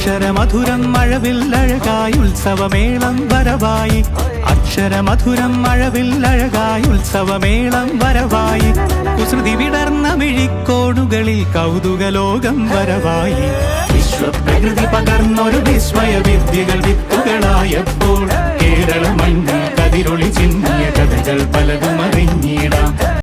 അക്ഷരമധുരം മഴവിൽ അഴകായി ഉത്സവമേളം വരവായി. അക്ഷരമധുരം മഴവിൽ അഴകായി ഉത്സവമേളം വരവായി. കുസൃതി വിടർന്ന മിഴിക്കോടുകളിൽ കൗതുകലോകം വരവായി. വിശ്വപ്രകൃതി പകർന്നൊരു വിസ്മയ വിദ്യകൾ വിത്തുകളായപ്പോൾ